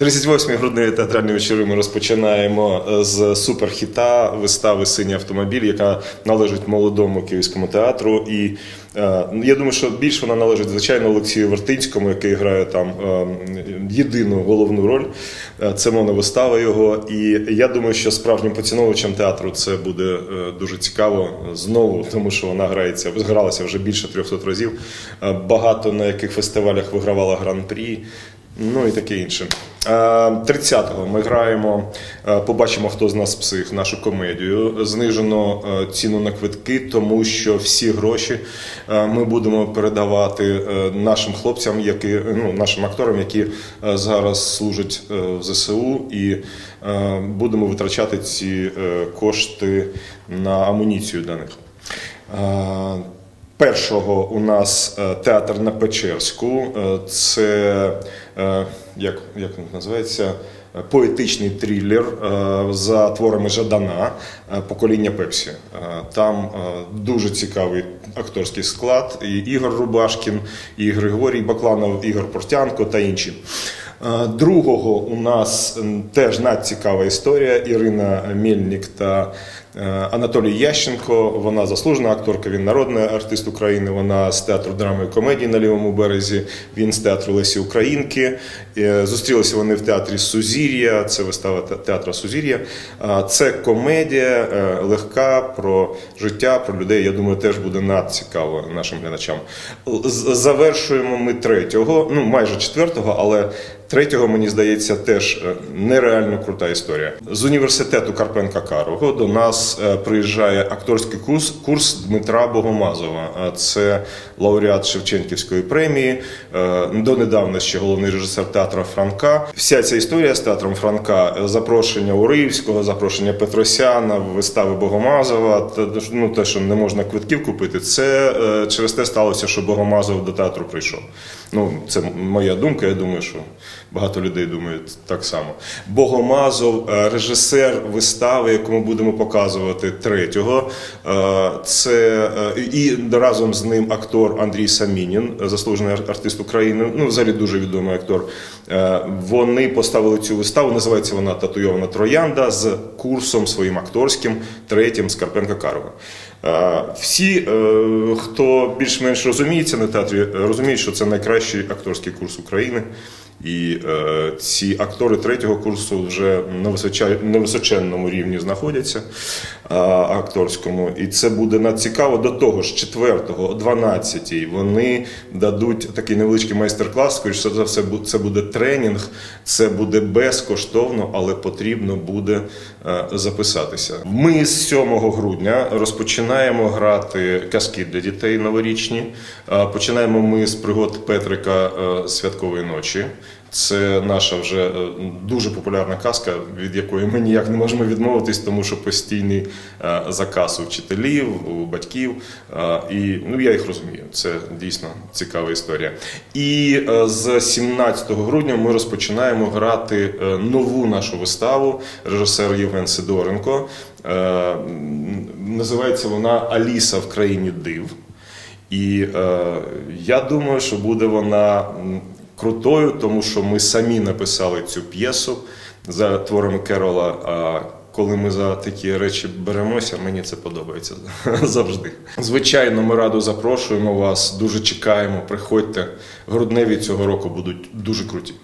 38-й грудневі театральні вечори ми розпочинаємо е, з суперхіта вистави Синій автомобіль, яка належить молодому київському театру. І е, я думаю, що більш вона належить звичайно Олексію Вертинському, який грає там е, єдину головну роль. Це моновистава його. І я думаю, що справжнім поціновувачам театру це буде дуже цікаво знову, тому що вона грається, гралася вже більше 300 разів. Багато на яких фестивалях вигравала гран-прі. Ну і таке інше. Е, 30-го ми граємо, е, побачимо, хто з нас псих, нашу комедію. Знижено е, ціну на квитки, тому що всі гроші е, ми будемо передавати е, нашим хлопцям, які ну, нашим акторам, які е, зараз служать е, в ЗСУ, і е, будемо витрачати ці е, кошти на амуніцію для них. Першого у нас е, театр на Печерську. Е, Це е, як, як називається? Поетичний трилер за творами Жадана покоління Пепсі. Там дуже цікавий акторський склад. І Ігор Рубашкін, і Григорій Бакланов, Ігор Портянко та інші. Другого у нас теж надцікава історія. Ірина Мельник та Анатолій Ященко. Вона заслужена акторка, він народний артист України. Вона з театру драми і комедії на лівому березі. Він з театру Лесі Українки. Е, Зустрілися вони в театрі Сузір'я. Це вистава театра Сузір'я. Е, Це комедія е, легка про життя, про людей. Я думаю, теж буде надцікаво нашим глядачам. Завершуємо ми третього, ну майже четвертого, але третього, мені здається, теж е, нереально крута історія. З університету Карпенка Карого до нас е, приїжджає акторський курс, курс Дмитра Богомазова. Е, Це лауреат Шевченківської премії, е, донедавна ще головний режисер театру Франка. Вся ця історія з театром Франка, запрошення Уривського, запрошення Петросяна, вистави Богомазова, ну, те, що не можна квитків купити, це через те сталося, що Богомазов до театру прийшов. Ну, це моя думка, я думаю, що багато людей думають так само. Богомазов, режисер вистави, яку ми будемо показувати третього. Е, Це е, і разом з ним актор Андрій Самінін, заслужений артист України, ну взагалі дуже відомий актор. Е, Вони поставили цю виставу, називається вона Татуйована Троянда з курсом своїм акторським третім з Карпенка Карова. Всі, хто більш-менш розуміється на театрі, розуміють, що це найкращий акторський курс України. І е, ці актори третього курсу вже на, височа... на височенному рівні знаходяться е, акторському. І це буде надцікаво. До того ж, 4-го, о 12-й вони дадуть такий невеличкий майстер-клас. Скоріше за все, це буде тренінг, це буде безкоштовно, але потрібно буде е, записатися. Ми з 7 грудня розпочинаємо грати казки для дітей новорічні. Е, Починаємо ми з пригод Петрика е, святкової ночі. Це наша вже е, дуже популярна казка, від якої ми ніяк не можемо відмовитись, тому що постійний е, заказ у вчителів, у батьків. е, І ну я їх розумію. Це дійсно цікава історія. І з 17 грудня ми розпочинаємо грати нову нашу виставу. Режисер Євген Сидоренко. Називається вона Аліса в країні див. І е, я думаю, що буде вона крутою, тому що ми самі написали цю п'єсу за творами Керола. А коли ми за такі речі беремося, мені це подобається завжди. Звичайно, ми радо запрошуємо вас, дуже чекаємо. Приходьте. Грудневі цього року будуть дуже круті.